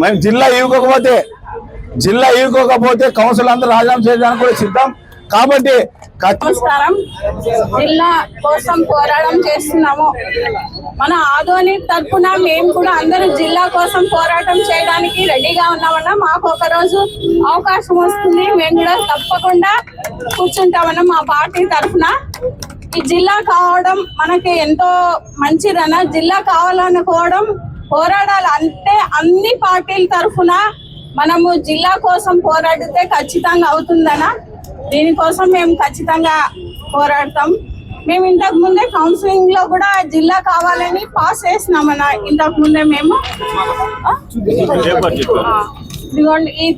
మేము జిల్లా ఇవ్వకపోతే జిల్లా ఇవ్వకపోతే కౌన్సిల్ అందరూ రాజీనామా చేయడానికి కూడా సిద్ధం. కాబట్టి నమస్కారం. జిల్లా కోసం పోరాటం చేస్తున్నాము. మన ఆదోని తరఫున మేము కూడా అందరూ జిల్లా కోసం పోరాటం చేయడానికి రెడీగా ఉన్నామన్నా. మాకు ఒక రోజు అవకాశం వస్తుంది. మేము కూడా తప్పకుండా కూర్చుంటామన్నా మా పార్టీ తరఫున ఈ జిల్లా కావడం మనకి ఎంతో మంచిదన్న. జిల్లా కావాలనుకోవడం పోరాడాలి. అంటే అన్ని పార్టీల తరఫున మనము జిల్లా కోసం పోరాడితే ఖచ్చితంగా అవుతుందనా దీనికోసం మేము ఖచ్చితంగా పోరాడతాం. మేము ఇంతకు ముందే కౌన్సిలింగ్లో కూడా జిల్లా కావాలని పాస్ చేసినామన్న. ఇంతకు ముందే మేము. ఇదిగోండి ఈ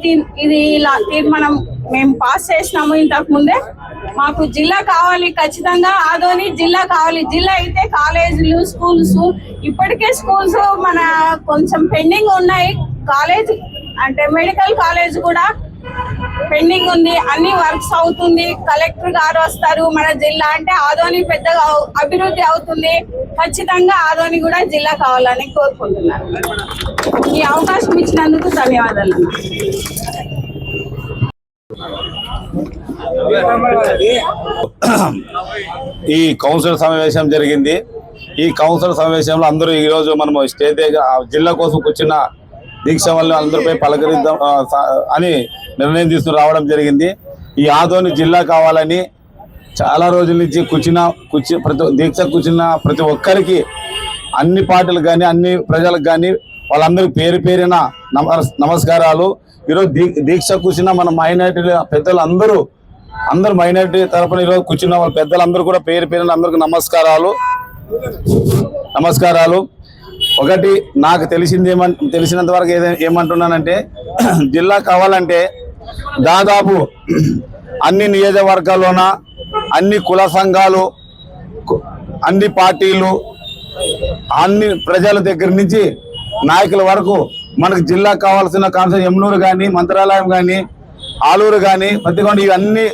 ఇది ఇలా తీర్మానం మేము పాస్ చేసినాము ఇంతకు ముందే. మాకు జిల్లా కావాలి ఖచ్చితంగా. ఆదోని జిల్లా కావాలి. జిల్లా అయితే కాలేజీలు స్కూల్స్. ఇప్పటికే స్కూల్స్ మన కొంచెం పెండింగ్ ఉన్నాయి. కాలేజ్ అంటే మెడికల్ కాలేజ్ కూడా పెండింగ్ ఉంది. అన్ని వర్క్స్ అవుతుంది. కలెక్టర్ గారు వస్తారు మన జిల్లా అంటే ఆదోని పెద్దగా అభివృద్ధి అవుతుంది. ఖచ్చితంగా ఆదోని కూడా జిల్లా కావాలని కోరుకుంటున్నాను ఈ అవకాశం ఇచ్చినందుకు ధన్యవాదాలు అన్న. ఈ కౌన్సిల్ సమావేశం జరిగింది. ఈ కౌన్సిల్ సమావేశంలో అందరూ ఈరోజు మనము స్టేట్ జిల్లా కోసం కూర్చున్న దీక్ష వల్ల అందరిపై పలకరిద్దాం అని నిర్ణయం తీసుకుని రావడం జరిగింది. ఈ ఆదోని జిల్లా కావాలని చాలా రోజుల నుంచి కూర్చున్న కూర్చు ప్రతి దీక్ష కూర్చున్న ప్రతి ఒక్కరికి అన్ని పార్టీలకు కానీ అన్ని ప్రజలకు కానీ వాళ్ళందరికీ పేరు పేరిన నమస్ నమస్కారాలు. ఈరోజు దీక్ష కూర్చున్న మన మైనార్టీల పెద్దలు అందరూ అందరు మైనారిటీ తరఫున ఈరోజు కూర్చున్న వాళ్ళ పెద్దలందరూ కూడా పేరు పేరున అందరికి నమస్కారాలు. నమస్కారాలు. ఒకటి నాకు తెలిసింది ఏమన్ తెలిసినంత వరకు ఏదే ఏమంటున్నానంటే జిల్లా కావాలంటే దాదాపు అన్ని నియోజకవర్గాల్లోన అన్ని కుల సంఘాలు అన్ని పార్టీలు అన్ని ప్రజల దగ్గర నుంచి నాయకుల వరకు మనకు జిల్లా కావాల్సిన కాన్సర్ ఎమ్నూరు కానీ మంత్రాలయం కానీ ఆలూరు కానీ పత్తికొండ ఇవన్నీ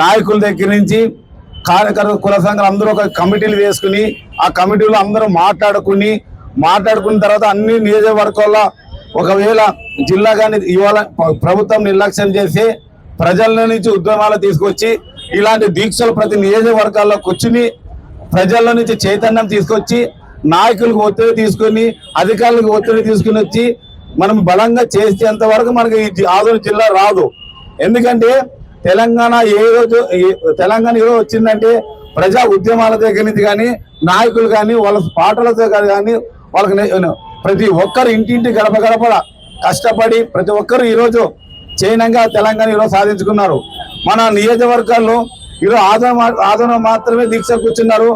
నాయకుల దగ్గర నుంచి కార్యకర్త కుల సంఘాలు అందరూ ఒక కమిటీలు వేసుకుని ఆ కమిటీలో అందరూ మాట్లాడుకుని మాట్లాడుకున్న తర్వాత అన్ని నియోజకవర్గాల్లో ఒకవేళ జిల్లా కానీ ఇవాళ ప్రభుత్వం నిర్లక్ష్యం చేసి ప్రజల నుంచి ఉద్యమాలు తీసుకొచ్చి ఇలాంటి దీక్షలు ప్రతి నియోజకవర్గాల్లో కూర్చుని ప్రజల నుంచి చైతన్యం తీసుకొచ్చి నాయకులకు ఒత్తిడి తీసుకొని అధికారులకు ఒత్తిడి తీసుకుని వచ్చి మనం బలంగా చేసేంత వరకు మనకి ఈ ఆధునిక జిల్లా రాదు. ఎందుకంటే తెలంగాణ ఏ రోజు తెలంగాణ ఏదో వచ్చిందంటే ప్రజా ఉద్యమాల దగ్గర నుంచి కానీ నాయకులు కానీ వాళ్ళ పాటలతో కానీ వాళ్ళకి ప్రతి ఒక్కరు ఇంటింటి గడప గడప కష్టపడి ప్రతి ఒక్కరు ఈరోజు చైనంగా తెలంగాణ ఈరోజు సాధించుకున్నారు. మన నియోజకవర్గాల్లో ఈరోజు ఆదరణ ఆదరణ మాత్రమే దీక్ష కూర్చున్నారు.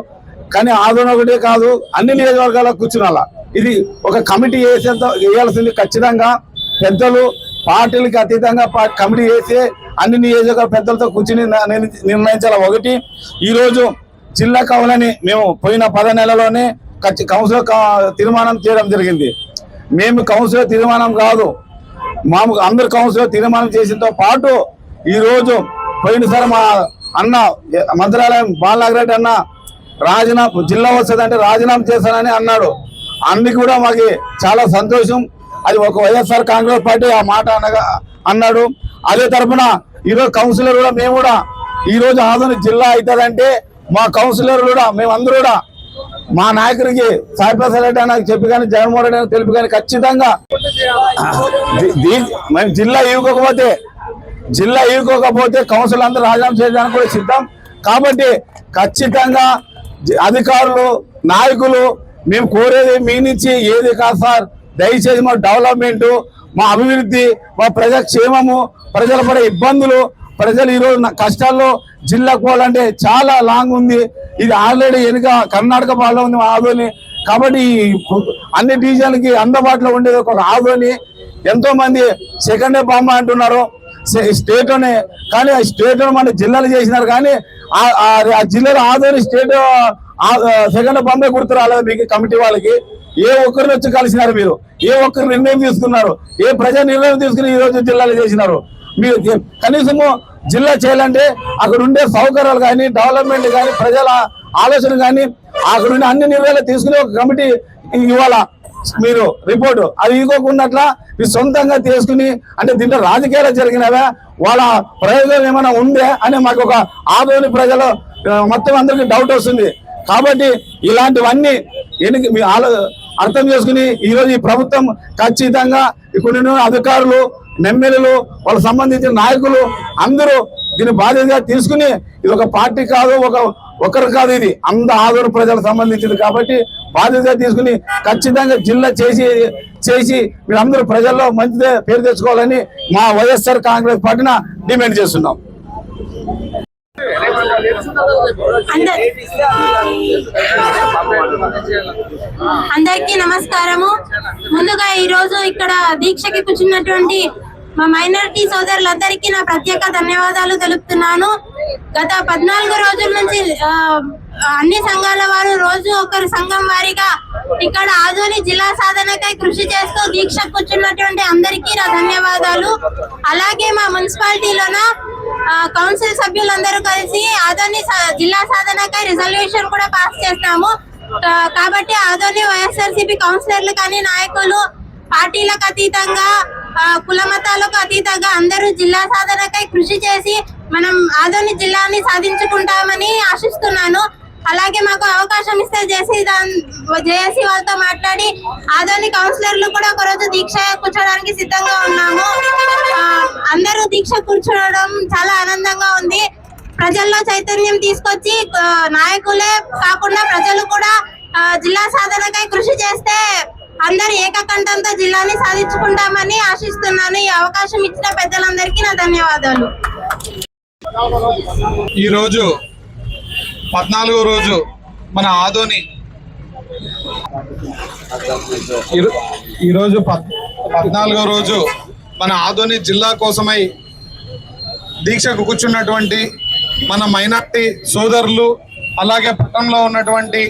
కానీ ఆదరణ ఒకటే కాదు అన్ని నియోజకవర్గాల్లో కూర్చున్నాల ఇది ఒక కమిటీ వేసేంత వేయాల్సింది ఖచ్చితంగా. పెద్దలు పార్టీలకు అతీతంగా కమిటీ వేసి అన్ని నియోజకవర్గ పెద్దలతో కూర్చుని నిర్ణయించాలి ఒకటి. ఈరోజు జిల్లా కవులని మేము పోయిన పద నెలలోనే కౌన్సిల్ తీర్మానం చేయడం జరిగింది. మేము కౌన్సిల్ తీర్మానం కాదు. మాము అందరు కౌన్సిల్ తీర్మానం చేసినతో పాటు ఈరోజు పోయినసారి మా అన్న మంత్రాలయం బాలనాగరెడ్డి అన్న రాజీనామా జిల్లా వస్తుందంటే రాజీనామా చేస్తానని అన్నాడు. అందుకు కూడా మాకు చాలా సంతోషం. అది ఒక వైఎస్ఆర్ కాంగ్రెస్ పార్టీ ఆ మాట అనగా అన్నాడు. అదే తరపున ఈరోజు కౌన్సిలర్ కూడా మేము కూడా ఈ రోజు జిల్లా అవుతుందంటే మా కౌన్సిలర్ కూడా మేమందరూ కూడా మా నాయకుడికి సాయిప్రసాద్ నాకు చెప్పి కానీ జగన్మోహన్ రెడ్డి తెలిపి కానీ ఖచ్చితంగా మేము జిల్లా ఇవ్వకపోతే జిల్లా ఇవ్వకపోతే కౌన్సిల్ అందరూ రాజీనామా చేయడానికి కూడా సిద్ధం. కాబట్టి ఖచ్చితంగా అధికారులు నాయకులు మేము కోరేది మీ నుంచి ఏది కాదు సార్. దయచేసి మా డెవలప్మెంట్ మా అభివృద్ధి మా ప్రజా క్షేమము ప్రజల పడే ఇబ్బందులు ప్రజలు ఈరోజు కష్టాల్లో జిల్లాకు పోవాలంటే చాలా లాంగ్ ఉంది. ఇది ఆల్రెడీ వెనుక కర్ణాటక బాగా ఉంది మా ఆదోని కాబట్టి అన్ని డివిజన్లకి అందుబాటులో ఉండేది ఒక ఆదోని ఎంతో మంది సెకండ్ బాంబ అంటున్నారు స్టేట్లోనే. కానీ ఆ స్టేట్లో మన జిల్లాలు చేసినారు. కానీ ఆ- ఆ జిల్లాలో ఆదోని స్టేట్ సెకండ్ బాంబే గుర్తు రాలేదు మీకు కమిటీ వాళ్ళకి. ఏ ఒక్కరిని వచ్చి కలిసినారు మీరు? ఏ ఒక్కరు నిర్ణయం తీసుకున్నారు? ఏ ప్రజా నిర్ణయం తీసుకుని ఈ రోజు జిల్లాలు చేసినారు? మీరు కనీసము జిల్లా చేయాలంటే అక్కడ ఉండే సౌకర్యాలు కానీ డెవలప్మెంట్ కానీ ప్రజల ఆలోచన కానీ అక్కడ ఉండే అన్ని నిర్ణయాలు తీసుకునే ఒక కమిటీ ఇవాళ మీరు రిపోర్టు. అది ఇవ్వకున్నట్ల మీరు సొంతంగా తీసుకుని అంటే దీంట్లో రాజకీయాలు జరిగినవా? వాళ్ళ ప్రయోజనం ఏమైనా ఉందే? అని మాకు ఒక ఆదోని ప్రజలు మొత్తం అందరికీ డౌట్ వస్తుంది. కాబట్టి ఇలాంటివన్నీ ఎన్ని మీ ఆలో అర్థం చేసుకుని ఈరోజు ఈ ప్రభుత్వం ఖచ్చితంగా ఇక్కడ అధికారులు ఎమ్మెల్యేలు వాళ్ళకి సంబంధించిన నాయకులు అందరూ దీన్ని బాధ్యతగా తీసుకుని ఇది ఒక పార్టీ కాదు ఒక ఒకరు కాదు ఇది. అంద ఆదోని ప్రజలకు సంబంధించింది కాబట్టి బాధ్యతగా తీసుకుని ఖచ్చితంగా జిల్లా చేసి చేసి మీరందరూ ప్రజల్లో మంచిదే పేరు తెచ్చుకోవాలని మా వైఎస్ఆర్ కాంగ్రెస్ పార్టీన డిమాండ్ చేస్తున్నాం. అందరికీ నమస్కారము. ముందుగా ఈ రోజు ఇక్కడ దీక్షకి కూర్చున్నటువంటి మా మైనారిటీ సోదరులందరికీ నా ప్రత్యేక ధన్యవాదాలు తెలుపుతున్నాను. గత పద్నాలుగు రోజుల నుంచి అన్ని సంఘాల వారు రోజు ఒకరు సంఘం వారిగా ఇక్కడ ఆధుని జిల్లా సాధనకై కృషి చేస్తూ దీక్ష కూర్చున్నటువంటి అందరికీ నా ధన్యవాదాలు. అలాగే మా మున్సిపాలిటీలోన కౌన్సిల్ సభ్యులందరూ కలిసి ఆదోని జిల్లా సాధనకై రిజల్యూషన్ కూడా పాస్ చేస్తాము. కాబట్టి ఆదోని వైఎస్ఆర్సీపీ కౌన్సిలర్లు కానీ నాయకులు పార్టీలకు అతీతంగా కుల మతాలకు అతీతంగా అందరూ జిల్లా సాధనకై కృషి చేసి మనం ఆదోని జిల్లాని సాధించుకుంటామని ఆశిస్తున్నాను. అలాగే మాకు అవకాశం ఇస్తే జేసీ దాన్- వాళ్ళతో మాట్లాడి ఆదోని కౌన్సిలర్లు కూడా ఒకరోజు దీక్ష కూర్చోడానికి సిద్ధంగా ఉన్నాము. అందరూ దీక్ష కూర్చోవడం చాలా ఆనందంగా ఉంది. ప్రజల్లో చైతన్యం తీసుకొచ్చి నాయకులే కాకుండా ప్రజలు కూడా జిల్లా సాధనకై కృషి చేస్తే అందరు ఏకకంఠంతో జిల్లాని సాధించుకుంటామని ఆశిస్తున్నాను. ఈ అవకాశం ఇచ్చిన పెద్దలందరికీ నా ధన్యవాదాలు. ఈరోజు పద్నాలుగో రోజు మన ఆదోని. ఈరోజు పద్నాలుగో రోజు మన ఆదోని జిల్లా కోసమై దీక్షకు కూర్చున్నటువంటి మన మైనార్టీ సోదరులు అలాగే పట్టణంలో ఉన్నటువంటి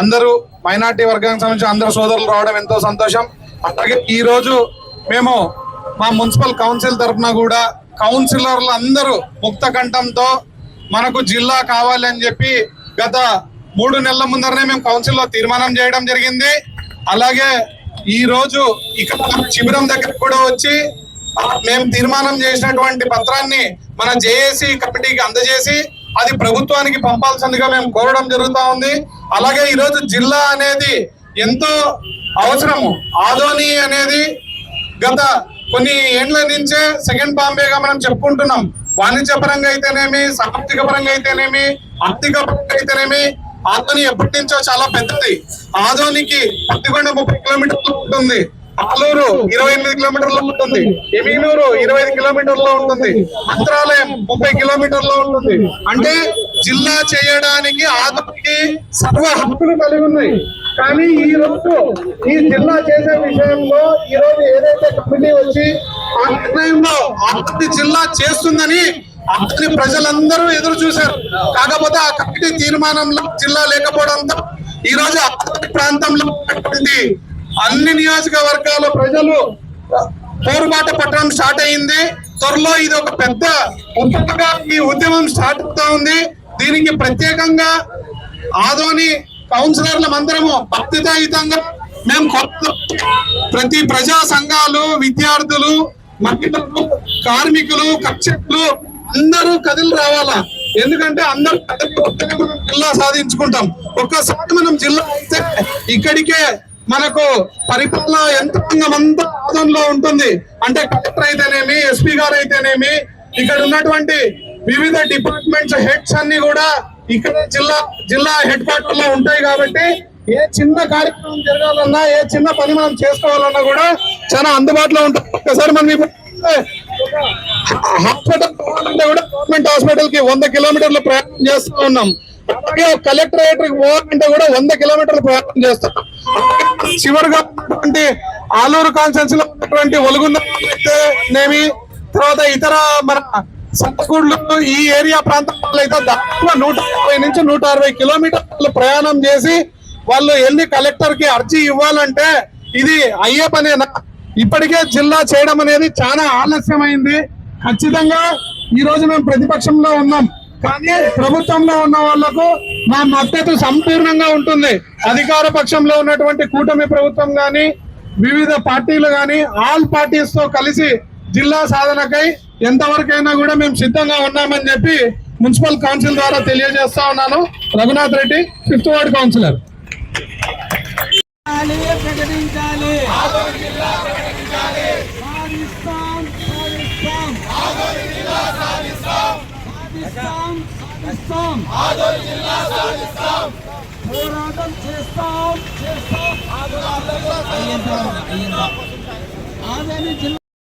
అందరూ మైనార్టీ వర్గానికి సంబంధించిన అందరు సోదరులు రావడం ఎంతో సంతోషం. అలాగే ఈరోజు మేము మా మున్సిపల్ కౌన్సిల్ తరఫున కూడా కౌన్సిలర్లు అందరూ ముక్త కంఠంతో మనకు జిల్లా కావాలి అని చెప్పి గత మూడు నెలల ముందరనే మేము కౌన్సిల్లో తీర్మానం చేయడం జరిగింది. అలాగే ఈ రోజు ఇక్కడ శిబిరం దగ్గర కూడా వచ్చి మేము తీర్మానం చేసినటువంటి పత్రాన్ని మన జేఏసీ కమిటీకి అందజేసి అది ప్రభుత్వానికి పంపాల్సిందిగా మేము కోరడం జరుగుతూ ఉంది. అలాగే ఈరోజు జిల్లా అనేది ఎంతో అవసరము. ఆదోని అనేది గత కొన్ని ఏండ్ల నుంచే సెకండ్ బాంబేగా మనం చెప్పుకుంటున్నాం. వాణిజ్య పరంగా అయితేనేమి సాంస్కృతిక పరంగా అయితేనేమి ఆర్థిక పరంగా అయితేనేమి ఆధోని ఎప్పటి నుంచో చాలా పెద్దది. ఆధోనికి పత్తికొండ ముప్పై కిలోమీటర్లు ఉంటుంది. ఆలూరు ఇరవై ఎనిమిది కిలోమీటర్లు ఉంటుంది. ఎమీనూరు ఇరవై ఐదు కిలోమీటర్లో ఉంటుంది. మంత్రాలయం ముప్పై కిలోమీటర్లో ఉంటుంది. అంటే జిల్లా చేయడానికి ఆదోనికి సర్వ హక్కులు కలిగి ఉన్నాయి. కానీ ఈ రోజు ఈ జిల్లా చేసే విషయంలో ఈ రోజు ఏదైతే కమిటీ వచ్చి ఆ నిర్ణయంలో ఆదోని జిల్లా చేస్తుందని ఆదోని ప్రజలందరూ ఎదురు చూశారు. కాకపోతే ఆ కమిటీ తీర్మానంలో జిల్లా లేకపోవడంతో ఈ రోజు అక్కడి ప్రాంతంలో అన్ని నియోజకవర్గాల ప్రజలు పోరుబాట పట్టడం స్టార్ట్ అయింది. త్వరలో ఇది ఒక పెద్ద ఉద్యమంగా ఈ ఉద్యమం స్టార్ట్ అవుతా ఉంది. దీనికి ప్రత్యేకంగా ఆదోని కౌన్సిలర్ల అందరము బాధ్యతాయుతంగా మేము కొత్త ప్రతి ప్రజా సంఘాలు విద్యార్థులు మహిళలు కార్మికులు కక్షకులు అందరూ కదిలి రావాలా? ఎందుకంటే అందరూ మనం జిల్లా సాధించుకుంటాం. ఒక్కసారి మనం జిల్లా అయితే ఇక్కడికే మనకు పరిపాలన యంత్రాంగం అంతా ఆదంలో ఉంటుంది. అంటే కలెక్టర్ అయితేనేమి ఎస్పీ గారు అయితేనేమి ఇక్కడ ఉన్నటువంటి వివిధ డిపార్ట్మెంట్స్ హెడ్స్ అన్ని కూడా ఇక్కడ జిల్లా జిల్లా హెడ్ క్వార్టర్లో ఉంటాయి కాబట్టి ఏ చిన్న కార్యక్రమం జరగాలన్నా ఏ చిన్న పని మనం చేసుకోవాలన్నా కూడా చాలా అందుబాటులో ఉంటుంది ఒకసారి మనం ఇప్పుడు హాస్పిటల్ పోవాలంటే కూడా గవర్నమెంట్ హాస్పిటల్కి వంద కిలోమీటర్లు ప్రయాణం చేస్తూ ఉన్నాం. అలాగే కలెక్టరేట్కి పోవాలంటే కూడా వంద కిలోమీటర్లు ప్రయాణం చేస్తాం. అలాగే చివరిగా ఉన్నటువంటి ఆలూరు కాన్సెన్స్లో ఉన్నటువంటి ఒలుగున్న తర్వాత ఇతర మన సత్కూడ్లు ఈ ఏరియా ప్రాంతాల్లో అయితే దాదాపు నూట యాభై నుంచి నూట అరవై కిలోమీటర్లు ప్రయాణం చేసి వాళ్ళు వెళ్ళి కలెక్టర్కి అర్జీ ఇవ్వాలంటే ఇది అయ్యే పనేనా ఇప్పటికే జిల్లా చేయడం అనేది చాలా ఆలస్యమైంది. ఖచ్చితంగా ఈ రోజు మేము ప్రతిపక్షంలో ఉన్నాం. కానీ ప్రభుత్వంలో ఉన్న వాళ్ళకు మా మద్దతు సంపూర్ణంగా ఉంటుంది. అధికార పక్షంలో ఉన్నటువంటి కూటమి ప్రభుత్వం కానీ వివిధ పార్టీలు కానీ ఆల్ పార్టీస్తో కలిసి జిల్లా సాధనకై ఎంతవరకైనా కూడా మేము సిద్ధంగా ఉన్నామని చెప్పి మున్సిపల్ కౌన్సిల్ ద్వారా తెలియజేస్తా ఉన్నాను. Raghunath Reddy fifth ward councillor. పోరాటం చేస్తాం చేస్తాం. జిల్లా.